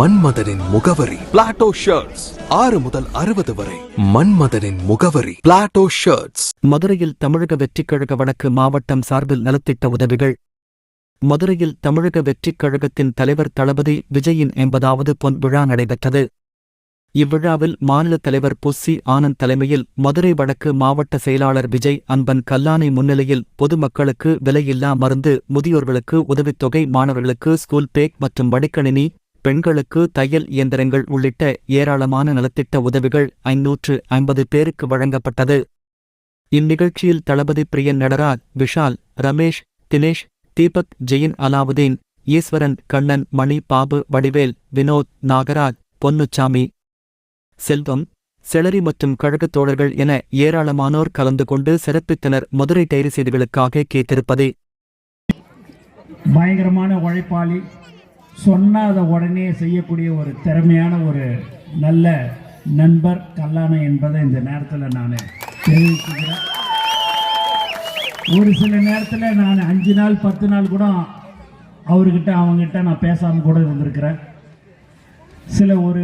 மன்மதனின் முகவரி. Plato shirts ஆறு முதல் அறுபது வரை. மன்மதனின் முகவரி. பிளாட்டோ ஷர்ட்ஸ் மதுரையில் தமிழக வெற்றிக் கழக வடக்கு மாவட்டம் சார்பில் நலத்திட்ட உதவிகள். மதுரையில் தமிழக வெற்றிக் கழகத்தின் தலைவர் தளபதி விஜயின் எண்பதாவது பொன் விழா நடைபெற்றது. இவ்விழாவில் மாநில தலைவர் புஸ்ஸி ஆனந்த் தலைமையில் மதுரை வடக்கு மாவட்ட செயலாளர் விஜய் அன்பன் கல்லானை முன்னிலையில் பொதுமக்களுக்கு விலையில்லா மருந்து முதியோர்களுக்கு உதவித்தொகை மாணவர்களுக்கு ஸ்கூல் பேக் மற்றும் வடிக்கணினி பெண்களுக்கு தையல் இயந்திரங்கள் உள்ளிட்ட ஏராளமான நலத்திட்ட உதவிகள் ஐநூற்று ஐம்பது பேருக்கு வழங்கப்பட்டது. இந்நிகழ்ச்சியில் தளபதி பிரியன் நடராஜ் விஷால் ரமேஷ் தினேஷ் தீபக் ஜெயின் அலாவுதீன் ஈஸ்வரன் கண்ணன் மணி பாபு வடிவேல் வினோத் நாகராஜ் பொன்னுச்சாமி. செல்வம் செலரி மற்றும் கழகத் தோழர்கள் என ஏராளமானோர் கலந்து கொண்டு சிறப்பித்தனர் மதுரை டைரி செய்திகளுக்காக கேத்திருப்பது பயங்கரமான உழைப்பாளி சொன்னாத உடனே செய்யக்கூடிய ஒரு திறமையான ஒரு நல்ல நண்பர் கல்லாணை என்பதை இந்த நேரத்தில் நான் தெரிவிச்சுக்கிறேன். ஒரு சில நேரத்தில் நான் அஞ்சு நாள் பத்து நாள் கூட அவர்கிட்ட அவங்ககிட்ட நான் பேசாமல் கூட இருந்திருக்கிறேன். சில ஒரு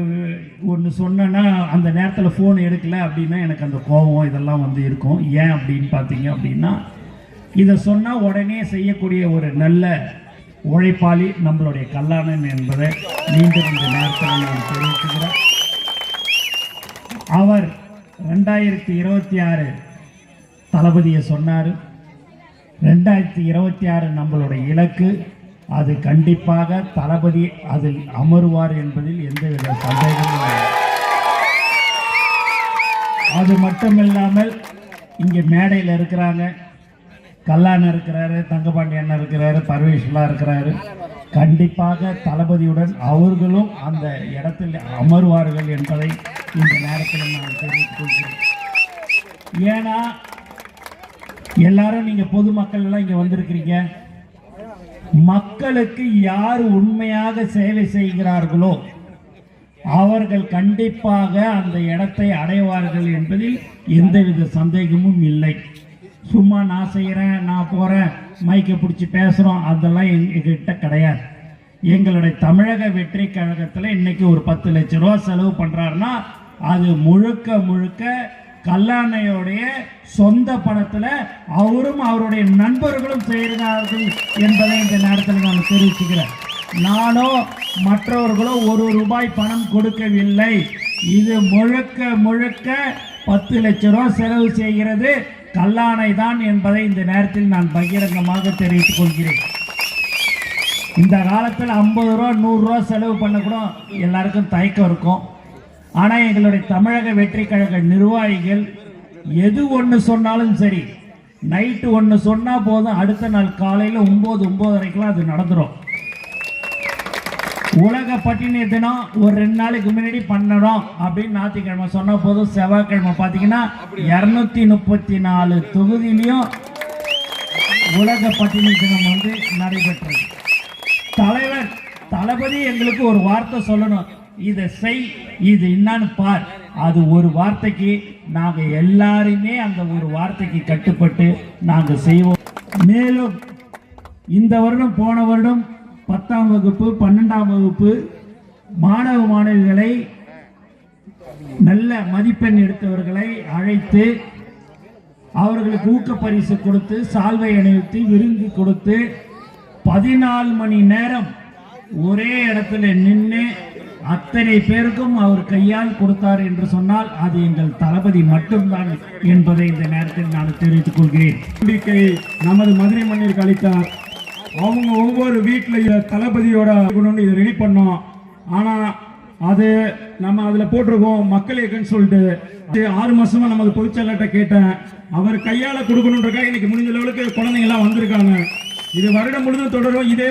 ஒன்று சொன்னேன்னா அந்த நேரத்தில் ஃபோன் எடுக்கல அப்படின்னா எனக்கு அந்த கோபம் இதெல்லாம் வந்து இருக்கும். ஏன் அப்படின்னு பார்த்தீங்க அப்படின்னா இதை சொன்னால் உடனே செய்யக்கூடிய ஒரு நல்ல உழைப்பாளி நம்மளுடைய கல்லாணன் என்பதை மீண்டும் இந்த நேரத்தில் நான் தெரிவிச்சுக்கிறேன் அவர் ரெண்டாயிரத்தி இருபத்தி ஆறு தளபதியை சொன்னார். ரெண்டாயிரத்தி இருபத்தி ஆறு நம்மளுடைய இலக்கு. அது கண்டிப்பாக தளபதி அதில் அமருவார் என்பதில் எந்தவித சந்தேகமும் இல்லை. அது மட்டுமில்லாமல் இங்கே மேடையில் இருக்கிறாங்க. கல்லான இருக்கிறாரு தங்கபாண்டி அண்ணன் இருக்கிறாரு பரவேஷ்லா இருக்கிறாரு. கண்டிப்பாக தளபதியுடன் அவர்களும் அந்த இடத்தில் அமர்வார்கள் என்பதை இந்த நேரத்தில் நான் தெரிவித்துக் கொள்கிறேன். ஏன்னா எல்லாரும் நீங்கள் பொதுமக்கள் எல்லாம் இங்கே வந்திருக்கிறீங்க. மக்களுக்கு யார் உண்மையாக சேவை செய்கிறார்களோ அவர்கள் கண்டிப்பாக அந்த இடத்தை அடைவார்கள் என்பதில் எந்தவித சந்தேகமும் இல்லை. சும்மா நான் செய்கிறேன் நான் போகிறேன் மைக்கை பிடிச்சி பேசுகிறோம் அதெல்லாம் எங்ககிட்ட கிடையாது. எங்களுடைய தமிழக வெற்றி கழகத்தில் இன்னைக்கு ஒரு பத்து லட்ச ரூபா செலவு பண்ணுறாருன்னா அது முழுக்க முழுக்க கல்லாணையோடைய சொந்த பணத்தில் அவரும் அவருடைய நண்பர்களும் செய்கிறார்கள் என்பதை இந்த நேரத்தில் நான் தெரிவிச்சுக்கிறேன். நானோ மற்றவர்களோ ஒரு ரூபாய் பணம் கொடுக்கவில்லை. இது முழுக்க முழுக்க பத்து லட்ச ரூபா செலவு செய்கிறது. கல்லாணை தான் என்பதை இந்த நேரத்தில் நான் பகிரங்கமாக தெரிவித்துக் கொள்கிறேன். இந்த காலத்தில் ஐம்பது ரூபா நூறுரூவா செலவு பண்ண கூட எல்லாருக்கும் தயக்கம் இருக்கும். ஆனால் எங்களுடைய தமிழக வெற்றி கழக நிர்வாகிகள் எது ஒன்று சொன்னாலும் சரி நைட்டு ஒன்று சொன்னால் போதும் அடுத்த நாள் காலையில் ஒம்பது ஒம்பதரைக்கெலாம் அது நடந்துடும் உலக பட்டினி தினம் ஒரு ரெண்டு நாளைக்கு முன்னாடி பண்ணணும் அப்படின்னு ஞாயிற்றுக்கிழமை சொன்ன போதும். செவ்வாய்க்கிழமை பார்த்தீங்கன்னா இரநூத்தி முப்பத்தி நாலு தொகுதியிலையும் உலக பட்டினி தினம் வந்து நடைபெற்றது. தலைவர் தளபதி எங்களுக்கு ஒரு வார்த்தை சொல்லணும். இதை செய் இது என்னன்னு பார். அது ஒரு வார்த்தைக்கு நாங்கள் எல்லாருமே அந்த ஒரு வார்த்தைக்கு கட்டுப்பட்டு நாங்கள் செய்வோம். மேலும் இந்த வருடம் போன வருடம் பத்தாம் வகுப்பு பன்னெண்டாம் வகுப்பு மாணவ மாணவிகளை நல்ல மதிப்பெண் எடுத்தவர்களை அழைத்து அவர்களுக்கு ஊக்க பரிசு கொடுத்து சால்வை அணிவித்து விருந்து கொடுத்து பதினாலு மணி நேரம் ஒரே இடத்துல நின்று அத்தனை பேருக்கும் அவர் கையால் கொடுத்தார் என்று சொன்னால் அது எங்கள் தளபதி மட்டும்தான் என்பதை இந்த நேரத்தில் நான் தெரிவித்துக் கொள்கிறேன். நம்பிக்கை நமது மதுரை மண்ணிற்கு அளித்தார். அவங்க ஒவ்வொரு வீட்டில் தளபதியோட இதை ரெடி பண்ணோம். ஆனால் அது நம்ம அதில் போட்டிருக்கோம் மக்கள் இயக்கன்னு சொல்லிட்டு. ஆறு மாசமா நமது பொதுச்செயலாட்ட கேட்டேன். அவர் கையால கொடுக்கணுன்றக்காக இன்னைக்கு முடிஞ்ச அளவுக்கு குழந்தைங்க எல்லாம் வந்திருக்காங்க. இது வருடம் முழுதும் தொடரும். இதே